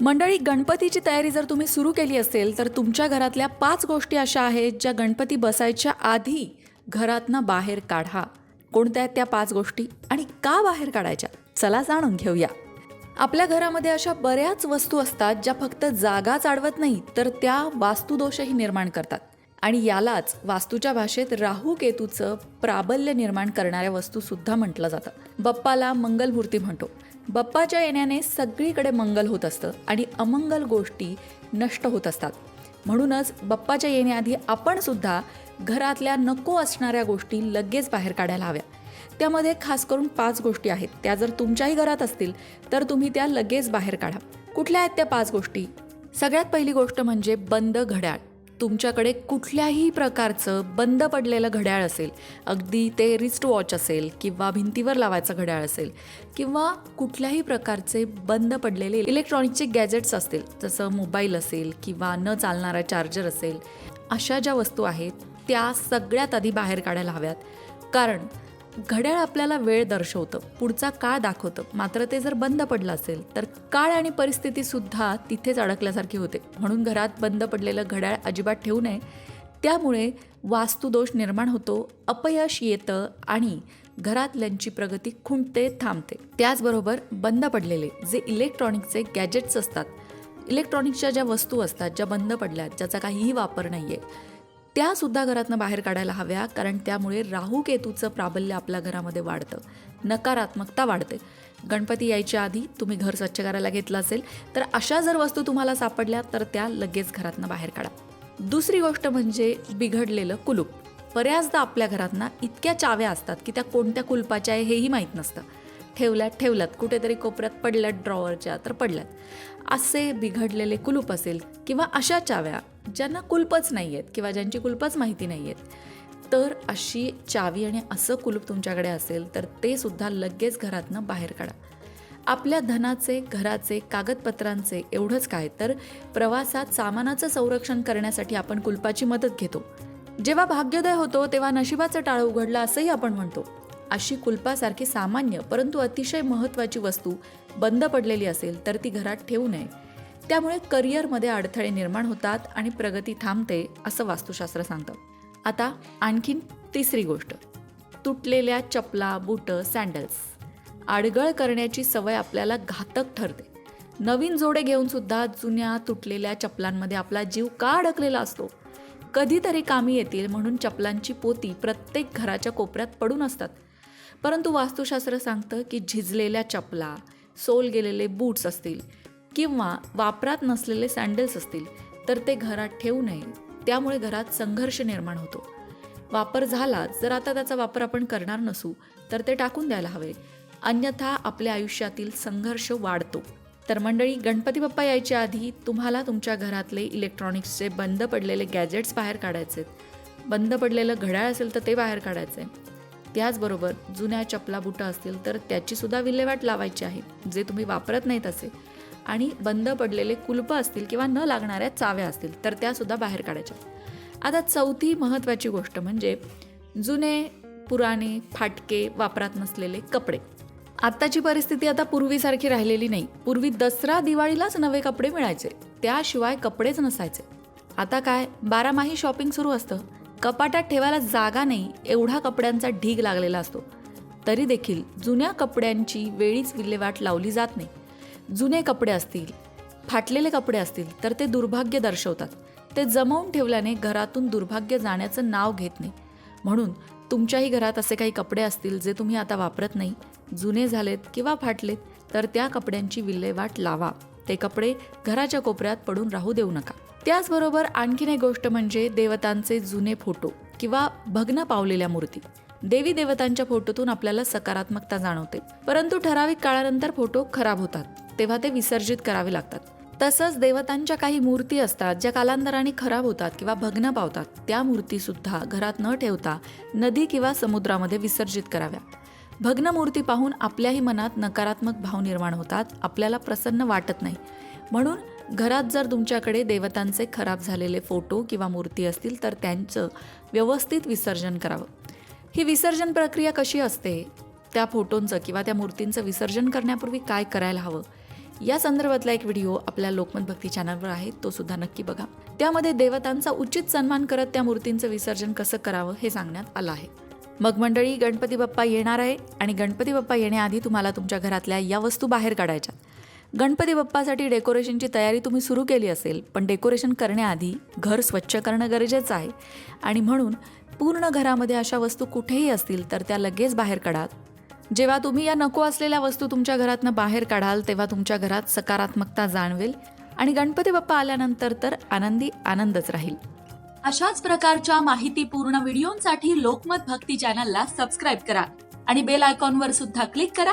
मंडळी गणपतीची तयारी जर तुम्ही सुरू केली असेल तर तुमच्या घरातल्या पाच गोष्टी अशा आहेत ज्या गणपती बसायच्या आधी घरातनं बाहेर काढा. कोणत्या आहेत त्या पाच गोष्टी आणि का बाहेर काढायच्या? चला जाणून घेऊया. आपल्या घरामध्ये अशा बऱ्याच वस्तू असतात ज्या फक्त जागा चाडवत नाही तर त्या वास्तुदोषही निर्माण करतात. आणि यालाच वास्तूच्या भाषेत राहू केतूचं प्राबल्य निर्माण करणाऱ्या वस्तू सुद्धा म्हटलं जातं. बप्पाला मंगलमूर्ती म्हणतो. बप्पाच्या येण्याने सगळीकडे मंगल होत असतं आणि अमंगल गोष्टी नष्ट होत असतात. म्हणूनच बप्पाच्या येण्याआधी आपण सुद्धा घरातल्या नको असणाऱ्या गोष्टी लगेच बाहेर काढायला हव्या. त्यामध्ये खास करून पाच गोष्टी आहेत. त्या जर तुमच्याही घरात असतील तर तुम्ही त्या लगेच बाहेर काढा. कुठल्या आहेत त्या पाच गोष्टी? सगळ्यात पहिली गोष्ट म्हणजे बंद घड्याळ. तुमच्याकडे कुठल्याही प्रकारचं बंद पडलेलं घड्याळ असेल अगदी ते रिस्ट वॉच असेल किंवा भिंतीवर लावायचं घड्याळ असेल किंवा कुठल्याही प्रकारचे बंद पडलेले इलेक्ट्रॉनिकचे गॅजेट्स असतील जसं मोबाईल असेल किंवा न चालणारा चार्जर असेल अशा ज्या वस्तू आहेत त्या सगळ्यात आधी बाहेर काढायला हव्यात. कारण घड्याळ आपल्याला वेळ दर्शवतं पुढचा काळ दाखवतं. मात्र ते जर बंद पडलं असेल तर काळ आणि परिस्थिती सुद्धा तिथेच अडकल्यासारखी होते. म्हणून घरात बंद पडलेलं घड्याळ अजिबात ठेवू नये. त्यामुळे वास्तुदोष निर्माण होतो अपयश येतं आणि घरातल्यांची प्रगती खुंटते थांबते. त्याचबरोबर बंद पडलेले जे इलेक्ट्रॉनिकचे गॅजेट्स असतात इलेक्ट्रॉनिक्सच्या ज्या वस्तू असतात ज्या बंद पडल्यात ज्याचा काहीही वापर नाही आहे त्या सुद्धा घरातनं बाहेर काढायला हव्या कारण त्यामुळे राहू केतूचं प्राबल्य आपल्या घरामध्ये वाढतं. नकारात्मकता वाढते. गणपती यायच्या आधी तुम्ही घर स्वच्छ करायला घेतलं असेल तर अशा जर वस्तू तुम्हाला सापडल्या तर त्या लगेच घरातनं बाहेर काढा. दुसरी गोष्ट म्हणजे बिघडलेलं कुलूप. बऱ्याचदा आपल्या घरातना इतक्या चाव्या असतात की त्या कोणत्या कुलपाच्या आहे हेही माहीत नसतं. ठेवल्यात ठेवल्यात. कुठेतरी कोपऱ्यात पडल्यात ड्रॉवरच्या तर पडल्यात. असे बिघडलेले कुलूप असेल किंवा अशा चाव्या ज्यांना कुलपच नाही आहेत किंवा ज्यांची कुलपच माहिती नाही आहेत तर अशी चावी आणि असं कुलूप तुमच्याकडे असेल तर ते सुद्धा लगेच घरातनं बाहेर काढा. आपल्या धनाचे घराचे कागदपत्रांचे एवढंच काय तर प्रवासात सामानाचं संरक्षण करण्यासाठी आपण कुलपाची मदत घेतो. जेव्हा भाग्योदय होतो तेव्हा नशिबाचं टाळं उघडलं असंही आपण म्हणतो. अशी कुलपासारखी सामान्य परंतु अतिशय महत्त्वाची वस्तू बंद पडलेली असेल तर ती घरात ठेवू नये. त्यामुळे करिअरमध्ये अडथळे निर्माण होतात आणि प्रगती थांबते असं वास्तुशास्त्र सांगतं. आता आणखीन तिसरी गोष्ट. तुटलेल्या चपला बुटं सँडल्स आडगळ करण्याची सवय आपल्याला घातक ठरते. नवीन जोडे घेऊन सुद्धा जुन्या तुटलेल्या चपलांमध्ये आपला जीव का अडकलेला असतो? कधीतरी कामी येतील म्हणून चपलांची पोती प्रत्येक घराच्या कोपऱ्यात पडून असतात. परंतु वास्तुशास्त्र सांगतं की झिजलेल्या चपला सोल गेलेले बूट्स असतील किंवा वापरात नसलेले सँडल्स असतील तर ते घरात ठेवू नये. त्यामुळे घरात संघर्ष निर्माण होतो. वापर झाला जर आता त्याचा वापर आपण करणार नसू तर ते टाकून द्यायला हवे. अन्यथा आपल्या आयुष्यातील संघर्ष वाढतो. तर मंडळी गणपती बाप्पा यायच्या आधी तुम्हाला तुमच्या घरातले इलेक्ट्रॉनिक्सचे बंद पडलेले गॅजेट्स बाहेर काढायचे बंद पडलेलं घड्याळ असेल तर ते बाहेर काढायचं आहे त्याचबरोबर जुन्या चपला बुटा असतील तर त्याची सुद्धा विल्हेवाट लावायची आहे जे तुम्ही वापरत नाहीत असे. आणि बंद पडलेले कुलपं असतील किंवा न लागणाऱ्या चाव्या असतील तर त्यासुद्धा बाहेर काढायच्या. आता चौथी महत्त्वाची गोष्ट म्हणजे जुने पुराणे फाटके वापरात नसलेले कपडे. आत्ताची परिस्थिती आता पूर्वीसारखी राहिलेली नाही. पूर्वी दसरा दिवाळीलाच नवे कपडे मिळायचे. त्याशिवाय कपडेच नसायचे. आता काय? बारामाही शॉपिंग सुरू असतं. कपाटात ठेवायला जागा नाही एवढा कपड्यांचा ढीग लागलेला असतो. तरी देखील जुन्या कपड्यांची वेळीच विल्हेवाट लावली जात नाही. जुने कपडे असतील फाटलेले कपडे असतील तर ते दुर्भाग्य दर्शवतात. ते जमवून ठेवल्याने घरातून दुर्भाग्य जाण्याचं नाव घेत नाही. म्हणून तुमच्याही घरात असे काही कपडे असतील जे तुम्ही आता वापरत नाही जुने झालेत किंवा फाटलेत तर त्या कपड्यांची विल्हेवाट लावा. ते कपडे घराच्या कोपऱ्यात पडून राहू देऊ नका. त्याचबरोबर आणखीन एक गोष्ट म्हणजे देवतांचे जुने फोटो किंवा भग्न पावलेल्या मूर्ती. देवी देवतांच्या फोटोतून आपल्याला सकारात्मकता जाणवते. परंतु ठराविक काळानंतर फोटो खराब होतात तेव्हा ते विसर्जित करावे लागतात. तसंच देवतांच्या काही मूर्ती असतात ज्या कालांतराने खराब होतात किंवा भग्न पावतात. त्या मूर्ती सुद्धा घरात न ठेवता नदी किंवा समुद्रामध्ये विसर्जित कराव्या. भग्न मूर्ती पाहून आपल्याही मनात नकारात्मक भाव निर्माण होतात आपल्याला प्रसन्न वाटत नाही. म्हणून घरात जर तुमच्याकडे देवतांचे खराब झालेले फोटो किंवा मूर्ती असतील तर त्यांचं व्यवस्थित विसर्जन करावं. ही विसर्जन प्रक्रिया कशी असते? त्या फोटोंचं किंवा त्या मूर्तींचं विसर्जन करण्यापूर्वी काय करायला हवं? या संदर्भातला एक व्हिडिओ आपल्या लोकमत भक्ती चॅनलवर आहे तो सुद्धा नक्की बघा. त्यामध्ये देवतांचा उचित सन्मान करत त्या मूर्तींचं विसर्जन कसं करावं हे सांगण्यात आलं आहे. मग मंडळी गणपती बाप्पा येणार आहे आणि गणपती बाप्पा येण्याआधी तुम्हाला तुमच्या घरातल्या या वस्तू बाहेर काढायच्या. गणपती बाप्पासाठी डेकोरेशनची तयारी तुम्ही सुरू केली असेल पण डेकोरेशन करण्याआधी घर स्वच्छ करणं गरजेचं आहे. आणि म्हणून पूर्ण घरामध्ये अशा वस्तू कुठेही असतील तर त्या लगेच बाहेर काढा. जेव्हा तुम्ही या नको असलेल्या वस्तू तुमच्या घरातनं बाहेर काढाल तेव्हा तुमच्या घरात सकारात्मकता जाणवेल आणि गणपती बाप्पा आल्यानंतर तर आनंदी आनंदच राहील. अशाच प्रकारच्या माहितीपूर्ण व्हिडिओंसाठी लोकमत भक्ती चॅनलला सबस्क्राईब करा आणि बेल आयकॉनवर सुद्धा क्लिक करा